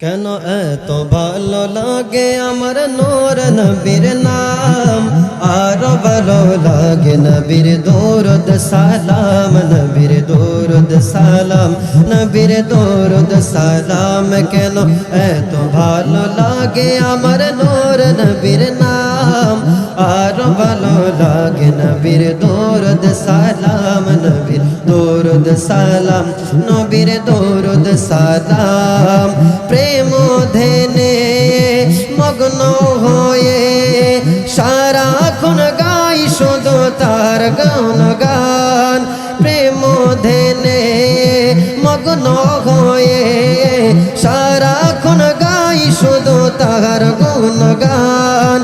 কেন এত ভালো লাগে আমার নোর নবীর নাম? আর ভালো লাগে নবীর দৌরদ সালাম, নবীর দৌরদ সালাম, নবীর দৌরদ সালাম। কেন এত ভালো লাগে আমার নোর নবীর নাম? আর ভালো লাগে নবীর দৌরদ সালাম, নবীর দৌরদ সালাম, নবীর দৌরদ সালাম। প্রেম ধেনে মগ্ন হয়ে সারাক্ষণ গাই শুধু তার গান গান। প্রেম ধেনে মগ্ন হয়ে সারাক্ষণ গাই শুধু তার গুণ গান।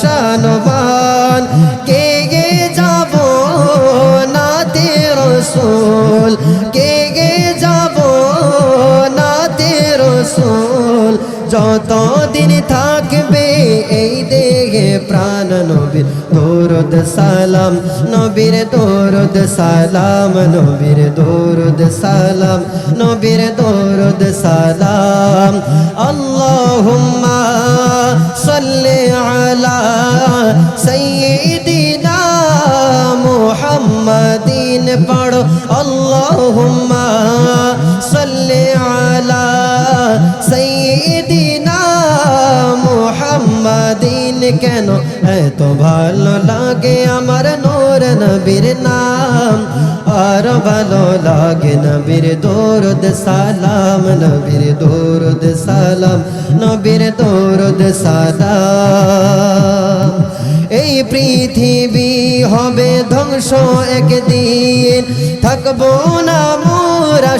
শানবান। কে গে যাব না তের সোল কে গে যাব না তের সোল যতদিন থাকবে এই দেহে প্রাণ নবীর দৌরদ সালাম, নবীর দৌরদ সালাম, নবীর দৌরদ সালাম, নবীর দৌরদ সালাম। আল্লাহুম্মা সাইয়্যিদিনা মুহাম্মাদিন কেন? এত ভালো লাগে আমার নূর নবীর নাম। আর ভালো লাগে নবীর দৌরদ সালাম, নবীর দৌরদ সালাম, নবীর দৌরদ সালাম। এই পৃথিবী হবে ধ্বংস একদিন। থাকব না মোরা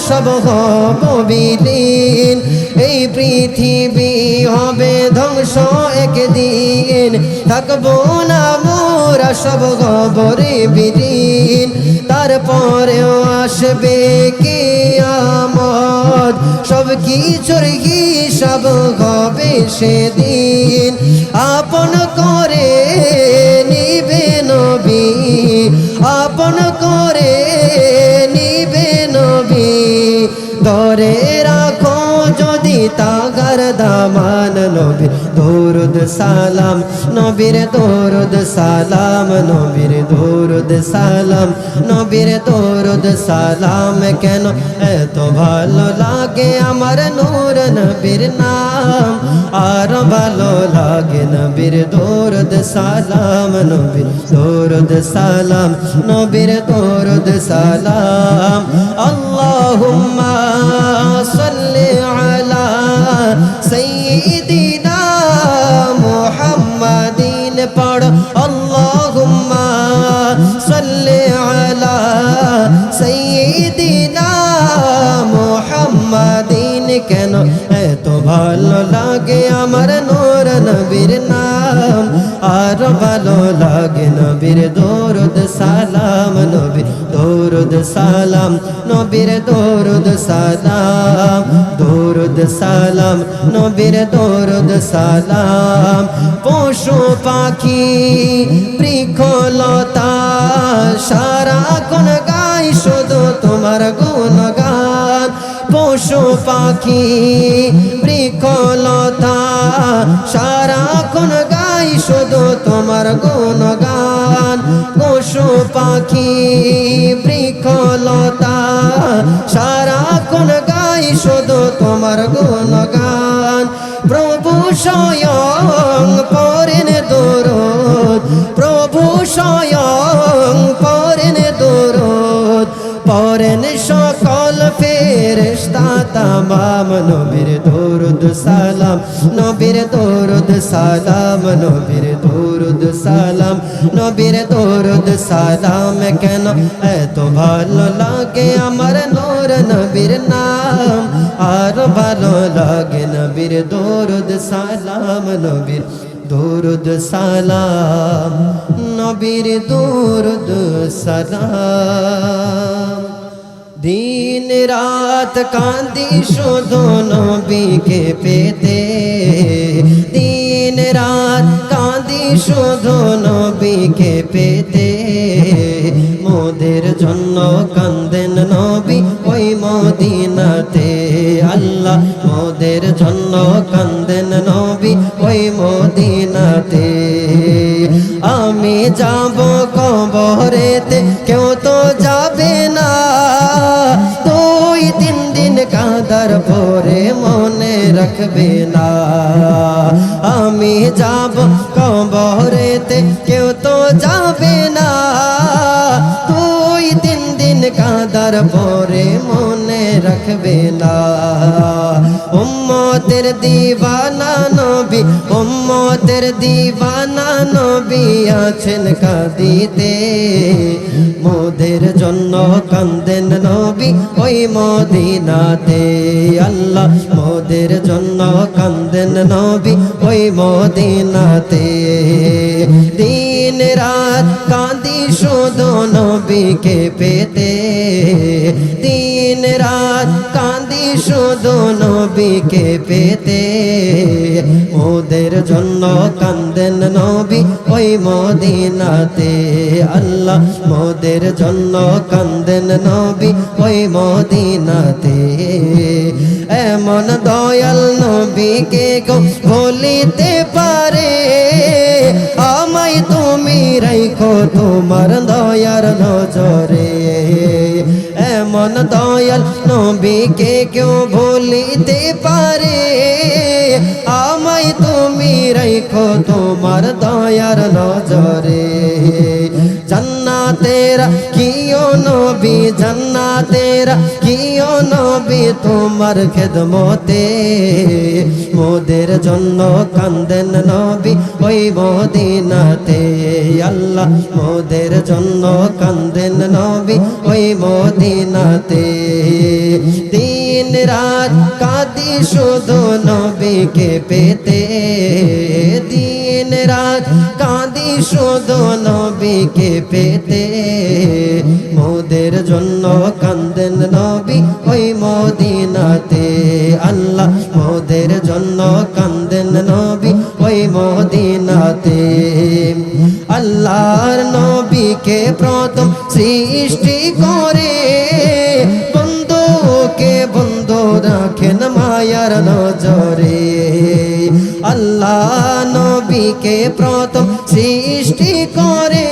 সব হব বিলীন এই পৃথিবী হবে ধ্বংস একদিন। থাকব না মোরা সব খবরে বিলীন তারপরেও আসবে কে আমদ সব কিছুর হিসাব হবে সেদিন। আপন করে নবীর দৌরদ সালাম, নবীর দৌরদ সালাম, নবীর দৌরদ সালাম, নবীর দৌরদ সালাম কেন এত ভালো লাগে আমার নূর নবীর নাম? আর ভালো লাগে নবীর দৌরদ সালাম, নবীর দৌরদ সালাম, নবীর দৌরদ সালাম। আল্লাহুম্মা ভালো লাগে আমার নূর নবীর নাম, আর ভালো লাগে নবীর দৌরদ সালাম, নবীর দৌরদ সালাম, নবীর দৌরদ সালাম দৌরদ সালাম, নবীর দৌরদ সালাম। পশু পাখি, বৃক্ষলতা সারা কোন গাই শুধু তোমার পশু পাখি বৃক্ষলতা সারাক্ষণ গাই শুধু তোমার গুণগান। পশু পাখি বৃক্ষলতা সারাক্ষণ গাই শুধু তোমার গুণগান তামাম নবীর দরুদ সালাম। নবীর দরুদ সালাম, নবীর দরুদ সালাম। নবীর দরুদ সালাম কেন এত ভালো লাগে আমার নূর নবীর নাম? আর ভালো লাগে নবীর দরুদ সালাম, নবীর দরুদ সালাম। নবীর দরুদ সালাম। দিন রাত কান্দি শুধু নবীকে পেতে। দিন রাত কান্দি শুধু নবীকে পেতে। মোদের জন্য কান্দেন নবী ওই মদিনাতে। আল্লাহ মোদের জন্য কান্দেন নবী ওই মদিনাতে। আমি যাব কবরেতে রাখবে না। আমি যাব কবরেতে, কেউ তো যাবে না। তুই তিন দিন কাদার পরে মনে রাখবে না। উম্মতের দিবা উম্মতের দিবানা নবী আছেন কাঁদিতে। মোদের জন্য কান্দেন নবী ওই মদিনাতে। আল্লাহ মোদের জন্য কান্দেন নবী ওই মদিনাতে। দিন রাত কাঁদি শুধু নবীকে পেতে। দিন রাত কাঁদি শুধু নবীকে পেতে। ওদের জন্য কান্দেন নবী ওই মদিনাতে। আল্লাহ মোদের জন্য কান্দেন নবী ওই মদিনাতে। এমন দয়াল নবীকে গো বলিতে পারে। আমায় তুমি রাইখো তোমার দয়ার নজরে। এমন দয়াল নবীকে কেউ ভুলিতে পারে। আমায় তুমি রাইখো তোমার দয়ার নজরে। জান্নাতেরা কিও নবী, জান্নাতেরা কিও নবী তোমার খেদমতে। মোদের জন্য কান্দেন নবী ওই মদিনাতে। আল্লাহ মোদের জন্য কান্দেন নবী ওই মদিনাতে। দিন রাত কাঁদি শুধু নবীকে পেতে দিন রাত কাঁদি শুধু নবীকে পেতে। মোদের জন্য কান্দেন নবী ওই মদিনাতে। আল্লাহ মোদের জন্য কান্দেন নবী ওই মদিনাতে। আল্লাহর নবীকে প্রথম সৃষ্টি করে রাখেন মায়ার নজরে। আল্লাহ নবীকে প্রথম সৃষ্টি করে।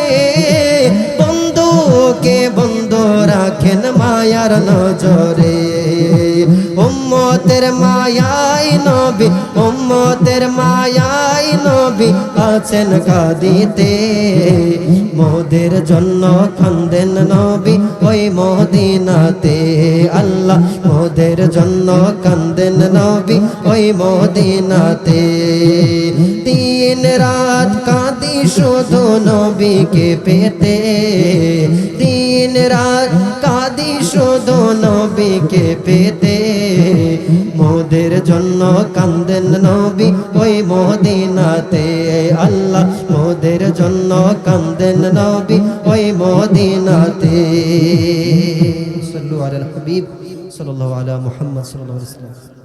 বন্ধুকে বন্ধ রাখেন মায়ার নজরে। উম্মতের মায়াই নবী, উম্মতের মায়াই নবী আছেন কাঁদিতে। মোদের জন্য খন্দেন নবী ওই মদিনাতে। আল্লাহ মোদের জন্য কান্দেন নবী ওই মদিনাতে। তিন রাত কাঁদি শুধু নবীকে পেতে। তিন রাত কাঁদি শুধু নবীকে পেতে। মোদের জন্য কান্দেন নবী ওই মদিনাতে। আল্লাহ, মোদের জন্য কান্দেন নবী ওই মদিনাতে। সাল্লু আলাল হাবিব সাল্লাল্লাহু আলা মুহাম্মদ সাল্লাল্লাহু আলাইহি ওয়াসাল্লাম।